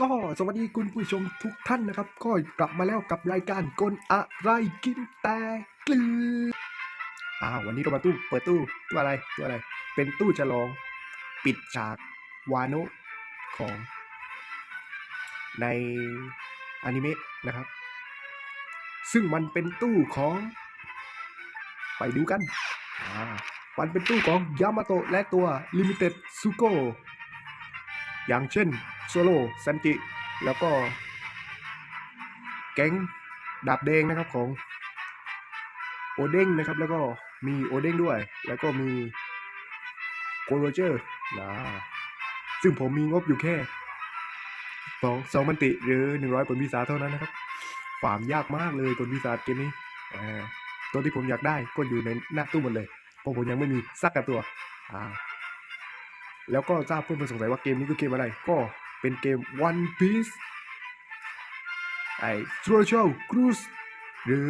ก็สวัสดีคุณผู้ชมทุกท่านนะครับ ก็กลับมาแล้วกับรายการกลอะไรกินแต่กลืออ้าววันนี้เรามาตู้เปิดตู้ตู้อะไรตู้อะไร เป็นตู้ฉลอง ปิดฉากวานะของ ในอนิเมะนะครับ ซึ่งมันเป็นตู้ของ ไปดูกันมันเป็นตู้ของยามาโตะและตัวลิมิเต็ดซูโกอย่างเช่นโซโลซันจิ แล้วก็ แก๊งดาบแดงนะครับของโอเด้งนะครับ แล้วก็มีโอเด้งด้วย แล้วก็มีโกโรเจอร์นะซึ่งผมมีงบอยู่แค่สองสองมันติหรือหนึ่งร้อยผลพิศาเท่านั้นนะครับฟาร์มยากมากเลยผลพิศาเกมนี้อ่ ตัวที่ผมอยากได้ก็อยู่ในหน้าตู้หมดเลยเพราะผมยังไม่มีสักกระตัวอ่าแล้วก็ทราบเพื่อนๆสงสัยว่าเกมนี้คือเกมอะไร ก็เป็นเกม One Piece ไอ้ Treasure Cruise หรือ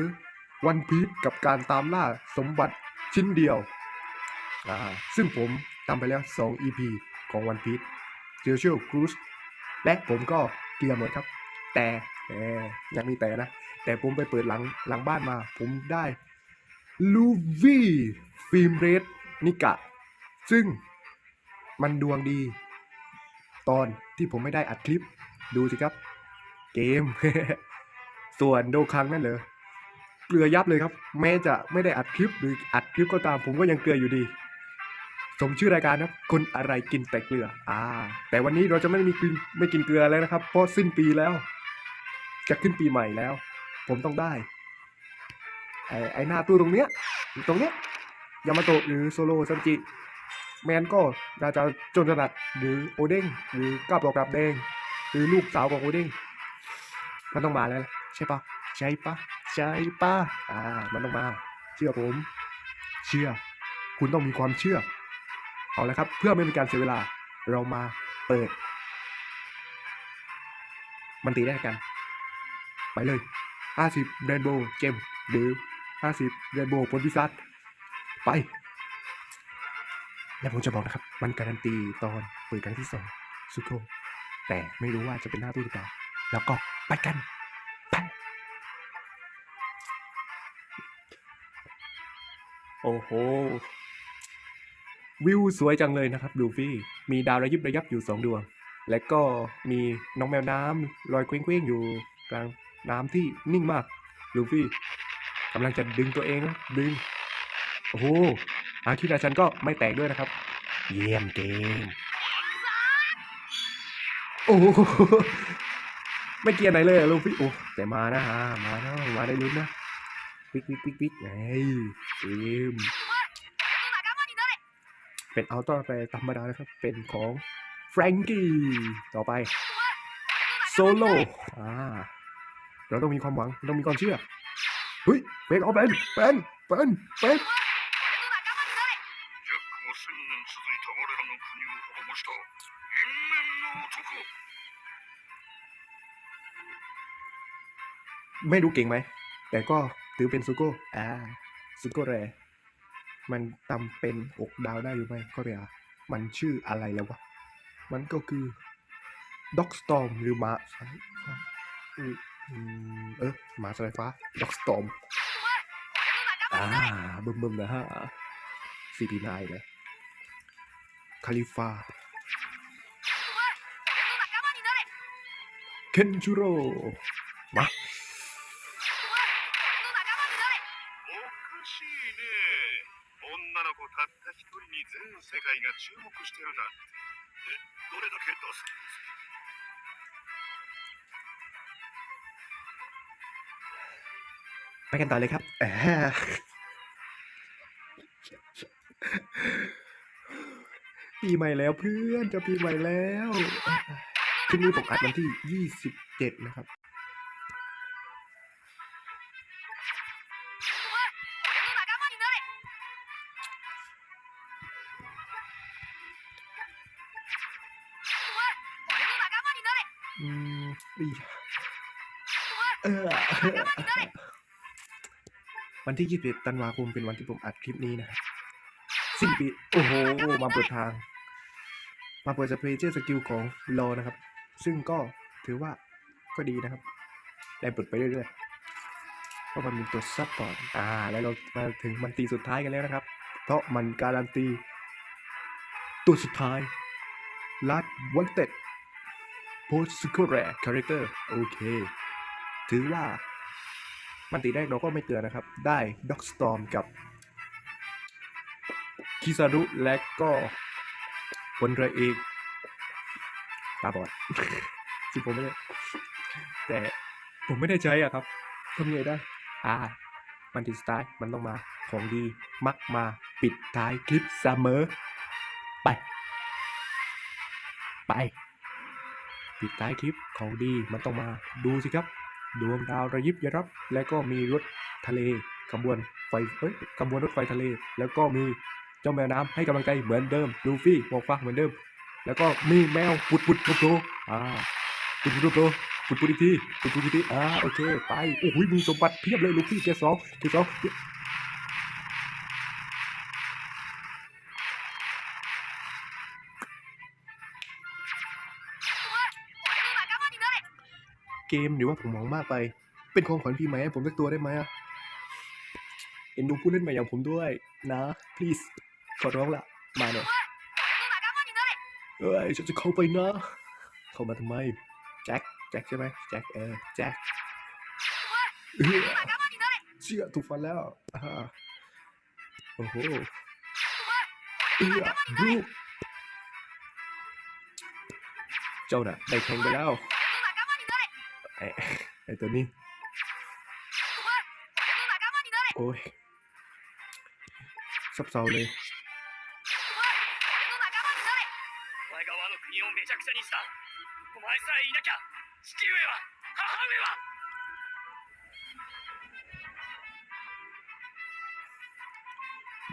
One Piece กับการตามล่าสมบัติชิ้นเดียวอ่าซึ่งผมทำไปแล้ว 2 EP ของ One Piece Treasure Cruise และผมก็เกลียร์หมดครับแต่แต่ยังมีแต่นะ แต่ผมไปเปิดหลังหลังบ้านมา ผมได้ ลูวี่ฟิล์มเรดนิกะ ซึ่งมันดวงดี ตอนที่ผมไม่ได้อัดคลิป ดูสิครับ เกม ส่วนโดคังนั่นเหรอเกลือยับเลยครับ แม้จะไม่ได้อัดคลิปหรืออัดคลิปก็ตามผมก็ยังเกลืออยู่ดี สมชื่อรายการนะครับคนอะไรกินแต่เกลือ อ่า แต่วันนี้เราจะไม่มีกินไม่กินเกลือแล้วนะครับ เพราะสิ้นปีแล้ว จะขึ้นปีใหม่แล้ว ผมต้องได้ ไอ้ไอ้หน้าตู้ตรงเนี้ยตรงเนี้ยยามาโตะหรือโซโลซันจิแมนก็ราชาโจนถนัดหรือโอเด้งหรือกาบดอกกาบแดงหรือลูกสาวของโอเด้งมันต้องมาแล้วใช่ปะใช่ปะใช่ปะอ่ามันต้องมา เชื่อผม เชื่อ คุณต้องมีความเชื่อ เอาละครับ เพื่อไม่เป็นการเสียเวลาเรามาเปิด มันตีได้กัน ไปเลย 50เรนโบว์เกม หรือ50เรนโบว์ผลพิศาจไป และผมจะบอกนะครับ มันการันตีตอนเปิดครั้งที่สองสุโกแต่ไม่รู้ว่าจะเป็นหน้าตู้หรือเปล่า แล้วก็ไปกันไปโอ้โห วิวสวยจังเลยนะครับดูฟี่ มีดาวระยิบระยับอยู่สองดวง และก็มีน้องแมวน้ำลอยเคว้งๆอยู่กลางน้ำที่นิ่งมากลูฟี่ กำลังจะดึงตัวเองนะดึงโอ้โหอาคิราชันก็ไม่แตกด้วยนะครับ เยี่ยมเกมโอ้โหไม่เกียร์ไหนเลยลูกพี่โอ้แต่มานะฮะมานะมาได้ลุ้นนะปิ๊กปิ๊กปิ๊กปิ๊กไงเกมเป็นอัลตร้าแฟร์ธรรมดานะครับ เป็นของแฟรงกี้ต่อไปโซโล่อ่าเราต้องมีความหวัง ต้องมีความเชื่อ ฮ้ยเป็นเอาเป็นเป็นเป็นเป็นไม่รู้เก่งไหม แต่ก็ถือเป็นซูโก้อ่าซูโก้แรมันตำเป็นอกดาวได้อยู่ไหมก็เรียมันชื่ออะไรแล้ววะ มันก็คือด็อกสตอมหรือมาอือ เออหมาสายฟ้าด็อกสตอมอ่าบึมบึมๆนะฮะซีพีนายเลยคาลิฟาเคนชูโร่มา おかしいね女の子たった一人に全世界が注目してるなんてえどれだけ出す気です ไปกันต่อเลยครับแหมปีใหม่แล้วเพื่อนจะปีใหม่แล้วคลิปนี้ผมอัดวันที่ 27 นะครับ อืมอีเออ วันที่ 21 ธันวาคมเป็นวันที่ผมอัดคลิปนี้นะครับสิ้นปี โอ้โห มาเปิดทาง มาเปิดสเปเชียลสกิลของรอนะครับ ซึ่งก็ถือว่าก็ดีนะครับ ได้เปิดไปเรื่อยๆ เพราะมันมีตัวซับก่อนอ่า แล้วเรามาถึงมันตีสุดท้ายกันแล้วนะครับ เพราะมันการันตี ตัวสุดท้าย Last Wanted Post Secret Rare Character โอเค ถือว่า มันตีแรกเราก็ไม่เตือนนะครับ ได้ Dog Storm กับคิซารุและก็พลเรือเอกตาบอดซึ่งผมไม่ได้ แต่ผมไม่ได้ใช้อะครับทำไงได้ อ่า มันติดสไตล์มันต้องมาของดีมักมาปิดท้ายคลิปเสมอ ไป ไป ปิดท้ายคลิปของดีมันต้องมาดูสิครับ ดวงดาวระยิบระยับ และก็มีรถทะเลขบวนไฟเอ้ยขบวนรถไฟทะเล แล้วก็มีเจ้าแมวน้ำให้กำลังใจเหมือนเดิมลูฟี่บอกฟ้าเหมือนเดิม แล้วก็มีแมวปุดปุดโปโปอ่าปุดปุดโปโปปุดปุดอีกทีปุดปุดอีกทีอ่าโอเคไปโอ้โหมีสมบัติเพียบเลยลูฟี่เกสองเกสอง เกมหรือว่าผมมองมากไป เป็นของขวัญปีใหม่ให้ผมสักตัวได้ไหมอะเอ็นดูผู้เล่นใหม่อย่างผมด้วยนะ please ขอร้องละมาหน่อยเอ้ยฉันจะเข้าไปนะ เข้ามาทำไมแจ็คแจ็คใช่ไหมแจ็คเออแจ็คเชื่อถูกฟันแล้วโอ้โหเออลูเจ้าน่ะได้แทงไปแล้ว ไอ้ไอ้ตัวนี้ โอ้ยซับเซาเลย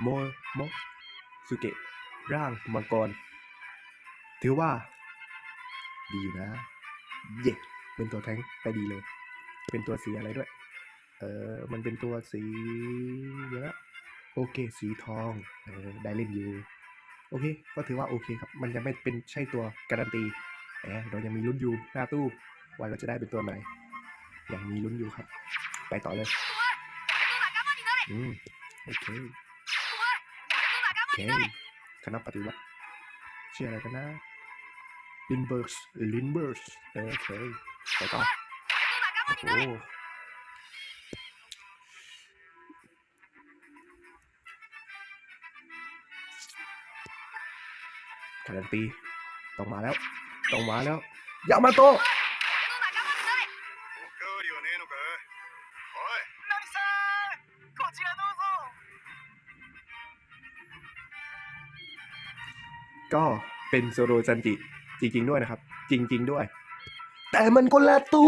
โมโมสุเกะร่างมังกร ถือว่า ดีนะ เย้ เป็นตัวแทงไปดีเลย เป็นตัวสีอะไรด้วย เออมันเป็นตัวสีเยอะโอเค สีทองออได้เล่นอยู่ โอเค ก็ถือว่าโอเคครับ มันยังไม่เป็นใช่ตัวการันตีแต่เรายังมีลุ้นอยู่หน้าตู้ว่าเราจะได้เป็นตัวไหน ยังมีลุ้นอยู่ครับ ไปต่อเลย อืม โอเคโอเคคณะปฏิวัติชื่ออะไรกันนะลินเบิร์สลินเบิร์สโอเค ไปต่อโอ้การันตีต้องมาแล้ว ต้องมาแล้ว อย่ามาโตก็เป็นโซโรจันจิจริง ๆ ด้วยนะครับ จริง ๆ ด้วย Taman Kolato.